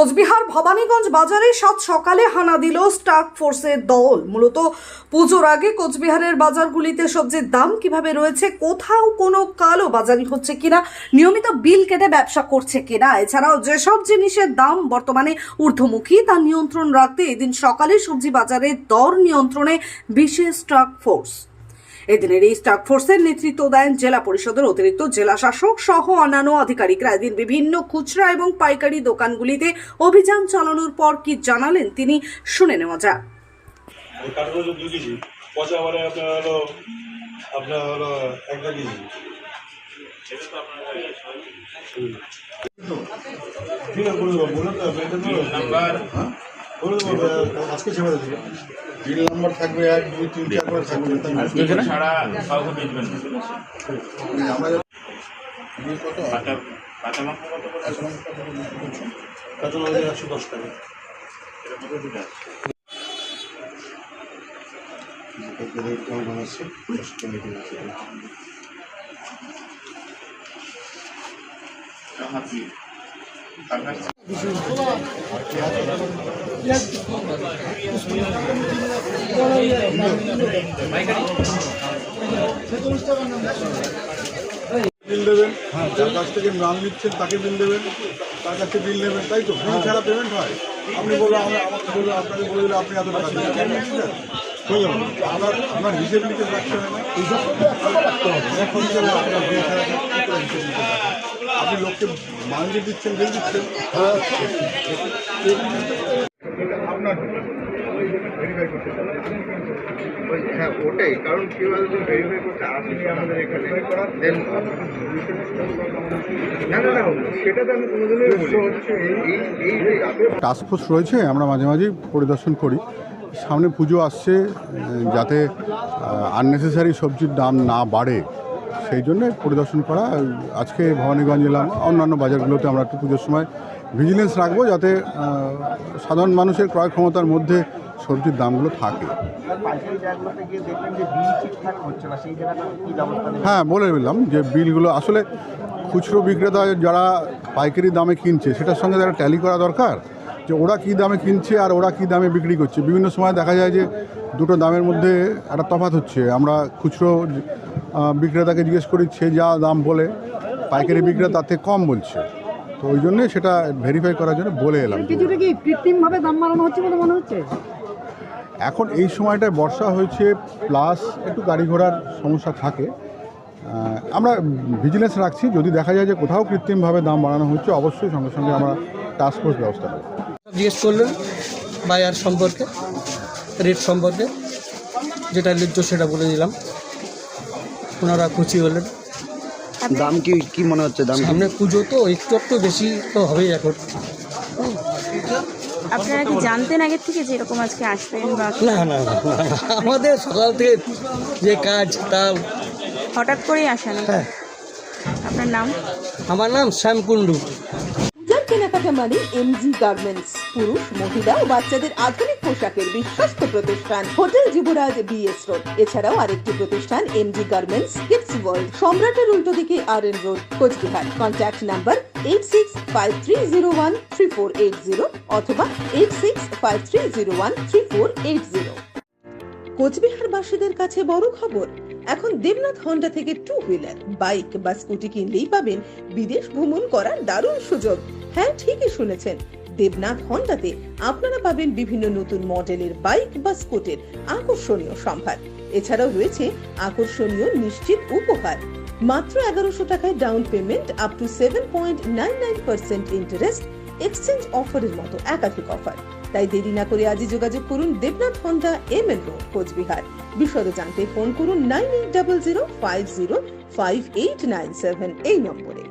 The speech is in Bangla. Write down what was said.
কোচবিহার ভবানীগঞ্জ বাজারে সাত সকালে হানা দিল স্টাক ফোর্সের দল। মূলত পুজোর আগে কোচবিহারের বাজারগুলিতে সবজির দাম কীভাবে রয়েছে, কোথাও কোনো কালো বাজারি হচ্ছে কিনা, নিয়মিত বিল কেটে ব্যবসা করছে কিনা, এছাড়াও যেসব জিনিসের দাম বর্তমানে ঊর্ধ্বমুখী তা নিয়ন্ত্রণ রাখতে এদিন সকালে সবজি বাজারের দর নিয়ন্ত্রণে বিশেষ স্টাক ফোর্স এদিনের এই স্টাক ফোর্সের নেতৃত্ব দেন জেলা পরিষদের অতিরিক্ত জেলা শাসক সহ অন্যান্য আধিকারিকরা। এদিন বিভিন্ন খুচরা এবং পাইকারি দোকানগুলিতে অভিযান চালানোর পর কি জানালেন তিনি শুনে নেওয়া যাক। ওই কাঠগুলো দু কেজি পচা মানে আপনার হলো আপনার হলো একটা কেজি। ঠিক আছে বলে দেবো বলে তো নাম্বার। বলে দেবো আজকে ছেড়ে দেবো। বিল নাম্বার থাকবে এক দুই তিন চার করে থাকবে ছাড়া কাউকে বেচবেন না কত কাঁচা কাঁচা মাংস কত? কাঁচা একশো দশ টাকা। হাতি বিল দেবেন যার কাছ থেকে মাল নিচ্ছেন তাকে বিল দেবেন, তার কাছে বিল নেবেন, তাই তো? বিল ছাড়া পেমেন্ট হয়? আপনি বলল, আমরা আমাকে বলল, আপনাকে বলে দিলে আপনি এত টাকা হয়ে আপনার আপনার হিসেব হয় এখন আপনার আপনি লোককে মাল দিচ্ছেন, বিল দিচ্ছেন। আপনার ভেরিফাই করতে ওই হ্যাঁ ওটাই। কারণ কেউ একজন ভেরিফাই করতে আসেনি আমাদের এখানে। দেন না না না সেটা আমি কোনোদিনই বলি এই এই যে টাস্কফোর্স রয়েছে আমরা মাঝে মাঝেই পরিদর্শন করি। সামনে পুজো আসছে যাতে আননেসেসারি সবজির দাম না বাড়ে। সেই জন্য পরিদর্শন করা। আজকে ভবানীগঞ্জ এলাম অন্যান্য বাজারগুলোতে আমরা একটু পুজোর সময় ভিজিলেন্স রাখব যাতে সাধারণ মানুষের ক্রয় ক্ষমতার মধ্যে সবজির দামগুলো থাকে। হ্যাঁ বলে দিলাম যে বিলগুলো, আসলে খুচরো বিক্রেতা যারা পাইকারি দামে কিনছে, সেটার সঙ্গে তারা ট্যালি করা দরকার যে ওরা কী দামে কিনছে আর ওরা কী দামে বিক্রি করছে। বিভিন্ন সময় দেখা যায় যে দুটো দামের মধ্যে একটা তফাৎ হচ্ছে। আমরা খুচরো বিক্রেতাকে জিজ্ঞেস করি, সে যা দাম বলে, পাইকারি বিক্রেতা তার থেকে কম বলছে। তো ওই জন্যে সেটা ভেরিফাই করার জন্য বলে এলাম। কিছুটা কি কৃত্রিমভাবে দাম বাড়ানো হচ্ছে বলে মনে হচ্ছে? এখন এই সময়টায় বর্ষা হয়েছে প্লাস একটু গাড়ি ঘোড়ার সমস্যা থাকে। আমরা ভিজিলেন্স রাখছি যদি দেখা যায় যে কোথাও কৃত্রিমভাবে দাম বাড়ানো হচ্ছে অবশ্যই সঙ্গে সঙ্গে আমরা টাস্ক ফোর্স ব্যবস্থা নেব। জিজ্ঞেস করলেন বায়ার সম্পর্কে রেট সম্পর্কে যেটা ন্যায্য সেটা বলে দিলাম। ওনারা খুশি হলেন। দাম কি কি মনে হচ্ছে? দাম সামনে পুজো তো একটু একটু বেশি তো হবেই এখন। আপনারা কি জানতেন আগের থেকে যে এরকম আজকে আসবেন বা না না না, না, না। আমাদের সকাল থেকে যে কাজ তা হঠাৎ করেই আসেন। হ্যাঁ। আপনার নাম? আমার নাম শ্যাম কুণ্ডু। পূজার কেনাকাটা মানে এমজি গার্মেন্টস পুরুষ, মহিলা ও বাচ্চাদের আধুনিক পোশাকের বিশ্বস্ত প্রতিষ্ঠান, হোটেল যুবরাজ বিএস রোড এছাড়াও আরেকটি প্রতিষ্ঠান এমজি গার্মেন্টস ওয়ার্ল্ড সম্রাটের উল্টো দিকে R N road Coochbehar. Contact number eight six five three zero one three four eight zero অথবা eight six five three zero one three four eight zero কোচবিহারবাসীদের কাছে বড় খবর এখন দেবনাথ হন্ডা থেকে টু হুইলার বাইক বা স্কুটি কিনলেই পাবেন বিদেশ ভ্রমণ করার দারুণ সুযোগ। হ্যাঁ ঠিকই শুনেছেন। দেবনাথ হন্ডাতে আপনারা পাবেন বিভিন্ন নতুন মডেলের বাইক বা স্কুটির আকর্ষণীয় সম্ভার। এছাড়াও রয়েছে আকর্ষণীয় নিশ্চিত উপহার। মাত্র এগারোশো টাকায় down payment up to seven point nine nine percent interest exchange অফারের মতো একাধিক অফার তাই দেরি না করে আজই যোগাযোগ করুন Debnath Honda M L road, Coochbehar. বিশদ জানতে ফোন করুন nine eight double zero five zero five eight nine seven, এই নম্বরে।